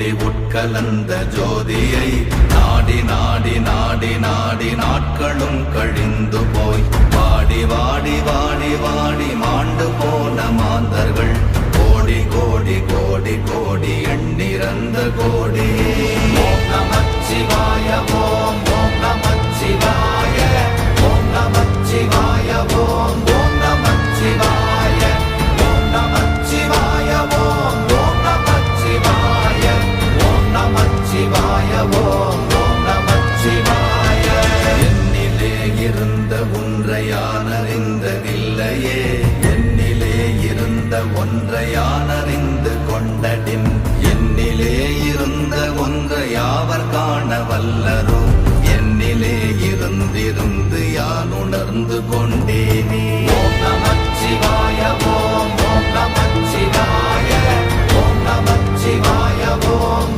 கோடி உட்கலந்த ஜோதியை நாடி நாடி நாடி நாடி நாட்களும் கழிந்து போய் வாடி வாடி வாடி வாடி மாண்டு போன மாந்தர்கள் கோடி கோடி கோடி கோடி எண்ணிறந்த கோடி. நமச்சிவாய காண வல்லரோ என்னிலே இருந்திருந்து யான் உணர்ந்து கொண்டேனே. ஓம் நமச்சிவாய ஓம் ஓம் நமச்சிவாய ஓம் நமச்சிவாய ஓம்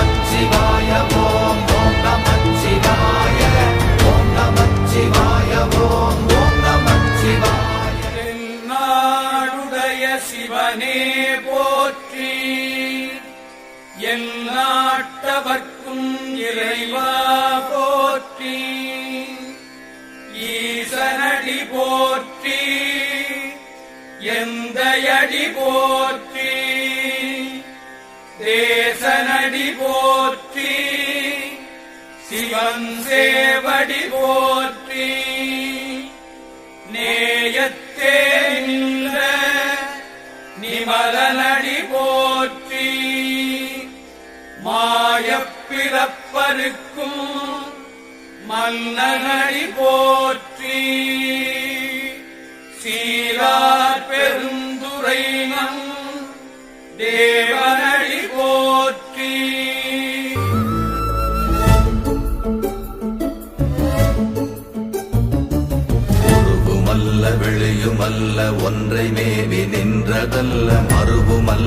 எல்லாட்டவர்க்கும் இறைவா போற்றி. ஈசனடி போற்றி. எந்தையடி போற்றி. தேசனடி போற்றி. சிவன் சேவடி போற்றி. நேயத்தே நின்ற நிமலனடி போற்றி. மாயப்பிறப்பருக்கும் மன்னனடி போற்றி. சீரார் பெருந்துரை நம் தேவனடி போற்றி. உருவுமல்ல வெளியுமல்ல ஒன்றை மேவி நின்றதல்ல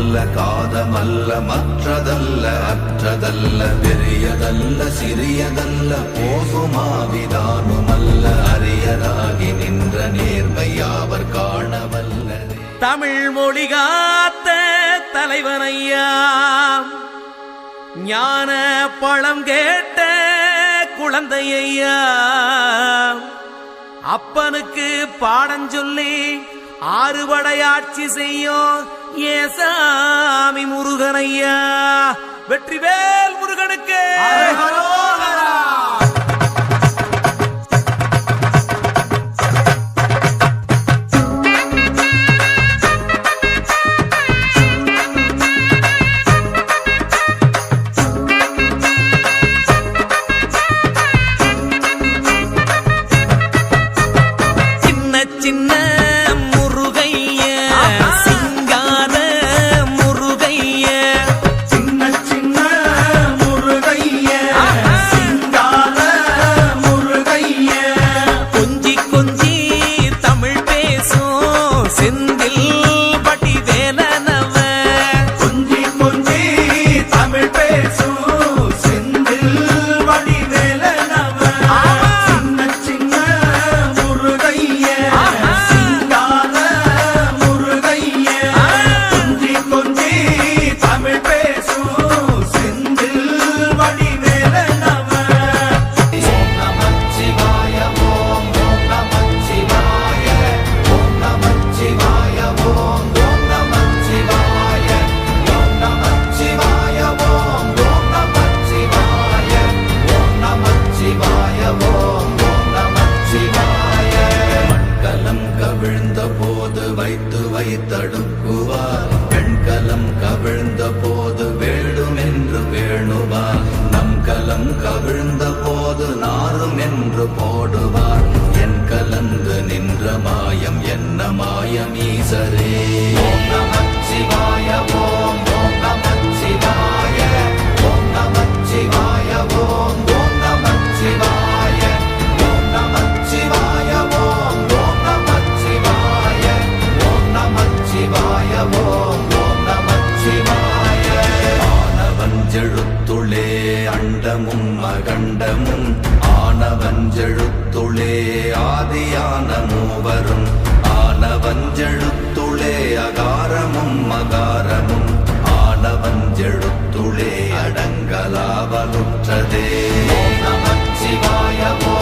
மறுவுமல்ல காதமல்ல மற்றதல்ல அற்றதல்ல பெரியதல்ல சிறியதல்ல போகுமாவிதானுமல்ல அரியராகி நின்ற நேர்மை யாவர் தமிழ் மொழி காத்த தலைவனையா? ஞான பழம் கேட்ட குழந்தையா அப்பனுக்கு பாடஞ்சொல்லி ஆறுபடையாட்சி செய்யும் ஏசா முருகனையா. வெற்றிவேல் முருகனுக்கு. வைத்து வைத்தடுக்குவார் பெண் கலம் கவிழ்ந்த போது வேடும் என்று வேணுவார் நம் கலம் கவிழ்ந்த போது நாரும் என்று போடுவார் என் கலந்து நின்ற மாயம் என்ன மாயம் சிவா ஆனவஞ்செழுத்துளே அகாரமும் மகாரமும் ஆனவஞ்செழுத்துளே அடங்கலாவலுற்றதே. நமச்சிவாயமோ